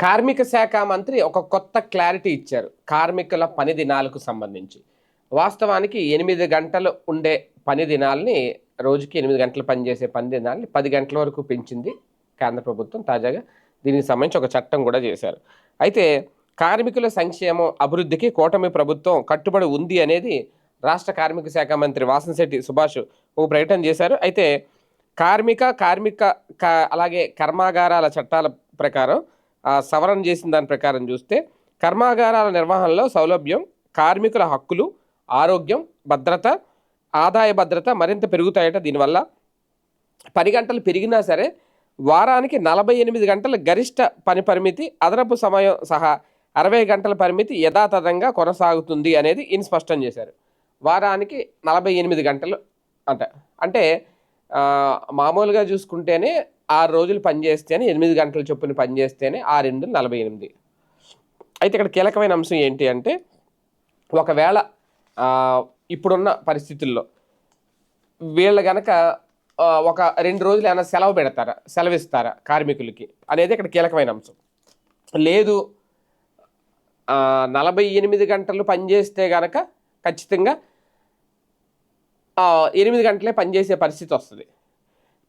కార్మిక శాఖ మంత్రి ఒక కొత్త క్లారిటీ ఇచ్చారు. కార్మికుల పని దినాలకు సంబంధించి. వాస్తవానికి ఎనిమిది గంటలు ఉండే పని దినాల్ని రోజుకి ఎనిమిది గంటలు పనిచేసే పని దినాల్ని పది గంటల వరకు పెంచింది కేంద్ర ప్రభుత్వం తాజాగా. దీనికి సంబంధించి ఒక చట్టం కూడా చేశారు. అయితే కార్మికుల సంక్షేమం అభివృద్ధికి కూటమి ప్రభుత్వం కట్టుబడి ఉంది అనేది రాష్ట్ర కార్మిక శాఖ మంత్రి వాసనశెట్టి సుభాష్ ఒక ప్రకటన చేశారు. అయితే కార్మిక కార్మిక క- అలాగే కర్మాగారాల చట్టాల ప్రకారం సవరణ చేసిన దాని ప్రకారం చూస్తే కర్మాగారాల నిర్వహణలో సౌలభ్యం కార్మికుల హక్కులు ఆరోగ్యం భద్రత ఆదాయ భద్రత మరింత పెరుగుతాయట. దీనివల్ల పని గంటలు పెరిగినా సరే వారానికి నలభై ఎనిమిది గంటల గరిష్ట పని పరిమితి అదనపు సమయం సహా అరవై గంటల పరిమితి యథాతథంగా కొనసాగుతుంది అనేది ఈయన స్పష్టం చేశారు. వారానికి నలభై ఎనిమిది గంటలు అంట. అంటే మామూలుగా చూసుకుంటేనే ఆరు రోజులు పనిచేస్తేనే ఎనిమిది గంటల చొప్పున పనిచేస్తేనే ఆరు ఎనిమిది నలభై ఎనిమిది. అయితే ఇక్కడ కీలకమైన అంశం ఏంటి అంటే ఒకవేళ ఇప్పుడున్న పరిస్థితుల్లో వీళ్ళు గనక ఒక రెండు రోజులు ఏమైనా సెలవు పెడతారా సెలవిస్తారా కార్మికులకి అనేది ఇక్కడ కీలకమైన అంశం. లేదు నలభై ఎనిమిది గంటలు పనిచేస్తే గనక ఖచ్చితంగా ఎనిమిది గంటలే పనిచేసే పరిస్థితి వస్తుంది.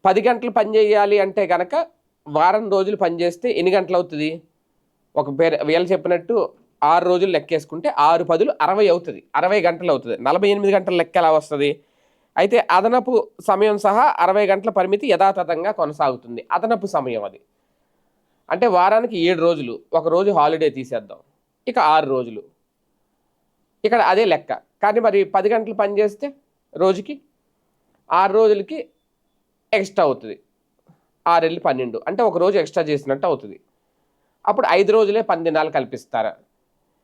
పది గంటలు పని చేయాలి అంటే కనుక వారం రోజులు పనిచేస్తే ఎన్ని గంటలు అవుతుంది? ఒక పేరు వీళ్ళు చెప్పినట్టు ఆరు రోజులు లెక్కేసుకుంటే ఆరు పదులు అరవై అవుతుంది. అరవై గంటలు అవుతుంది. నలభై ఎనిమిది గంటల లెక్క ఎలా వస్తుంది? అయితే అదనపు సమయం సహా అరవై గంటల పరిమితి యథాతథంగా కొనసాగుతుంది. అదనపు సమయం అది. అంటే వారానికి ఏడు రోజులు. ఒక రోజు హాలిడే తీసేద్దాం. ఇక ఆరు రోజులు. ఇక్కడ అదే లెక్క. కానీ మరి పది గంటలు పనిచేస్తే రోజుకి? ఆరు రోజులకి ఎక్స్ట్రా అవుతుంది. ఆరెళ్ళు పన్నెండు. అంటే ఒక రోజు ఎక్స్ట్రా చేసినట్టు అవుతుంది. అప్పుడు ఐదు రోజులే పని దినాలు కల్పిస్తారా?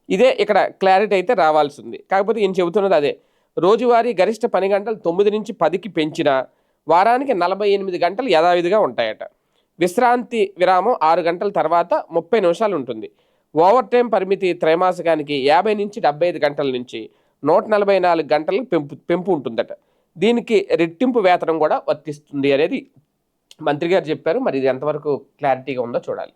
ఇదే ఇక్కడ క్లారిటీ అయితే రావాల్సి ఉంది కాకపోతే ఈయన చెబుతున్నది అదే. రోజువారీ గరిష్ట పని గంటలు తొమ్మిది నుంచి పదికి పెంచిన వారానికి నలభై ఎనిమిది గంటలు యథావిధిగా ఉంటాయట. విశ్రాంతి విరామం ఆరు గంటల తర్వాత ముప్పై నిమిషాలు ఉంటుంది. ఓవర్ టైం పరిమితి త్రైమాసికానికి యాభై నుంచి డెబ్బై ఐదు గంటల నుంచి నూట నలభై నాలుగు గంటలకు పెంపు పెంపు ఉంటుందట. దీనికి రెట్టింపు వేతనం కూడా వర్తిస్తుంది అనేది మంత్రి గారు చెప్పారు. మరి ఇది ఎంతవరకు క్లారిటీగా ఉందో చూడాలి.